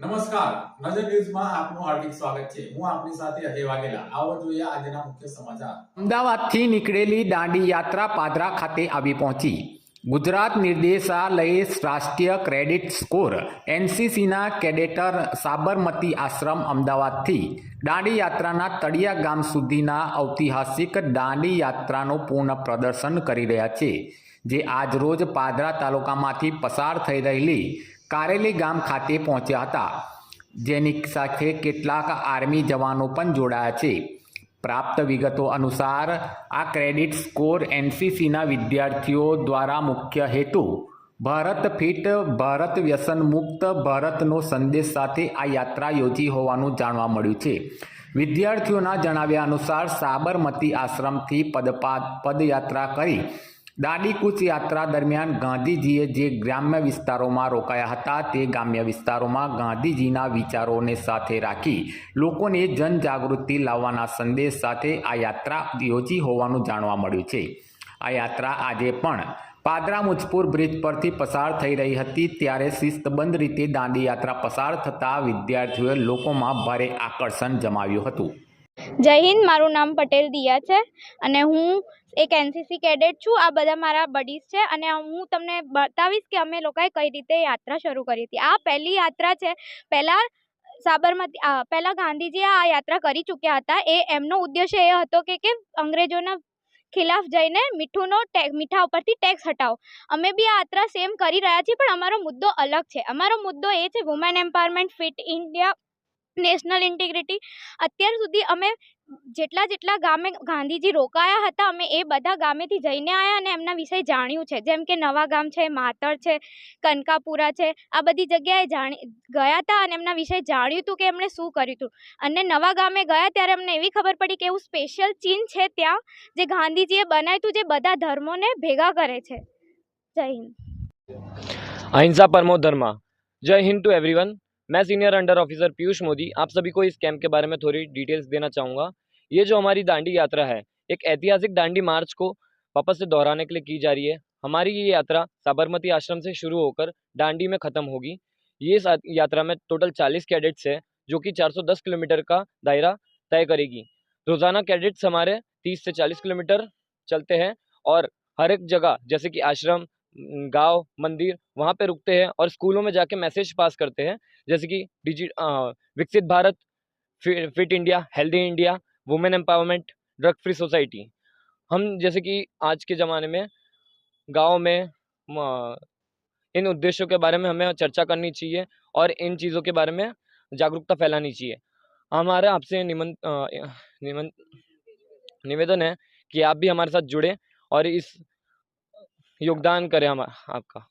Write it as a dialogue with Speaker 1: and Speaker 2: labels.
Speaker 1: નમસ્કાર. નજર ન્યૂઝમાં આપનું હાર્દિક સ્વાગત છે. હું આપની સાથે અજય વાઘેલા. આવો જોઈએ આજના મુખ્ય સમાચાર.
Speaker 2: અમદાવાદથી નીકળેલી દાંડી યાત્રા પાદરા ખાતે આવી પહોંચી. ગુજરાત નિર્દેશાલયે રાષ્ટ્રીય ક્રેડિટ સ્કોર, એનસીસીના કેડેટર સાબરમતી આશ્રમ અમદાવાદથી. દાંડી યાત્રાના તળિયા ગામ સુધીના ઐતિહાસિક દાંડી યાત્રાનું પૂર્ણ પ્રદર્શન કરી રહ્યા છે, જે આજરોજ પાદરા તાલુકામાંથી પસાર થઈ રહેલી કારેલી ગામ ખાતે પહોંચ્યા હતા, જેની સાથે કેટલાક આર્મી જવાનો પણ જોડાયા છે. પ્રાપ્ત વિગતો અનુસાર, આ ક્રેડિટ સ્કોર એનસીસીના વિદ્યાર્થીઓ દ્વારા મુખ્ય હેતુ, ભારત ફિટ, ભારત વ્યસન મુક્ત, ભારતનો સંદેશ સાથે આ યાત્રા યોજી હોવાનું જાણવા મળ્યું છે. વિદ્યાર્થીઓના જણાવ્યા અનુસાર, સાબરમતી આશ્રમથી પદપા, પદયાત્રા કરી દાંડીકૂચ યાત્રા દરમિયાન ગાંધીજીએ જે ગ્રામ્ય વિસ્તારોમાં રોકાયા હતા તે ગ્રામ્ય વિસ્તારોમાં ગાંધીજીના વિચારોને સાથે રાખી લોકોને જનજાગૃતિ લાવવાના સંદેશ સાથે આ યાત્રા યોજી હોવાનું જાણવા મળ્યું છે. આ યાત્રા આજે પણ પાદરા મુજપુર બ્રિજ પરથી પસાર થઈ રહી હતી ત્યારે શિસ્તબંધ રીતે દાંડી યાત્રા પસાર થતાં વિદ્યાર્થીઓએ લોકોમાં ભારે આકર્ષણ જમાવ્યું હતું.
Speaker 3: જય હિન્દ, મારું નામ પટેલ દિયા છે અને હું એક એનસીસી કેડેટ છું. આ બધા મારા બડીઝ છે અને હું તમને બતાવીશ કે અમે લોકોએ કઈ રીતે યાત્રા શરૂ કરી હતી. આ પહેલી યાત્રા છે, પહેલાં સાબરમતી પહેલાં ગાંધીજી આ યાત્રા કરી ચૂક્યા હતા. એ એમનો ઉદ્દેશ્ય એ હતો કે કે અંગ્રેજોના ખિલાફ જઈને મીઠુંનો મીઠા ઉપરથી ટેક્સ હટાવો. અમે બી આ યાત્રા સેમ કરી રહ્યા છીએ, પણ અમારો મુદ્દો અલગ છે. અમારો મુદ્દો એ છે women empowerment fit India national integrity. અત્યાર સુધી અમે જેટલા જેટલા ગામે ગાંધીજી રોકાયા હતા, અમે એ બધા ગામેથી જઈને આવ્યા અને એમના વિશે જાણ્યું છે. જેમ કે નવા ગામ છે, માતર છે, કનકાપુરા છે, આ બધી જગ્યાએ જાણી ગયા હતા અને એમના વિશે જાણ્યું હતું કે એમણે શું કર્યું હતું. અને નવા ગામે ગયા ત્યારે અમને એવી ખબર પડી કે એવું સ્પેશિયલ ચીન છે ત્યાં જે ગાંધીજીએ બનાવ્યું હતું, જે બધા ધર્મોને ભેગા કરે છે. જય હિન્દ.
Speaker 4: અહિંસા પરમો ધર્મ. જય હિન્દ ટુ એવરીવન मैं senior under officer Piyush Modi, आप सभी को इस कैंप के बारे में थोड़ी डिटेल्स देना चाहूँगा। ये जो हमारी दांडी यात्रा है, एक ऐतिहासिक दांडी मार्च को वापस से दोहराने के लिए की जा रही है। हमारी ये यात्रा साबरमती आश्रम से शुरू होकर दांडी में ख़त्म होगी। ये यात्रा में टोटल 40 कैडेट्स है, जो कि 410 किलोमीटर का दायरा तय करेगी। रोज़ाना कैडेट्स हमारे 30 से 40 किलोमीटर चलते हैं और हर एक जगह, जैसे कि आश्रम गाँव मंदिर वहाँ पे रुकते हैं और स्कूलों में जाके मैसेज पास करते हैं जैसे कि डिजि विकसित Bharat fit India healthy India women empowerment drug free society. हम जैसे कि आज के ज़माने में गाँव में इन उद्देश्यों के बारे में हमें चर्चा करनी चाहिए और इन चीज़ों के बारे में जागरूकता फैलानी चाहिए। हमारा आपसे निमन अ, निमन निवेदन है कि आप भी हमारे साथ जुड़ें और इस योगदान करें हम आपका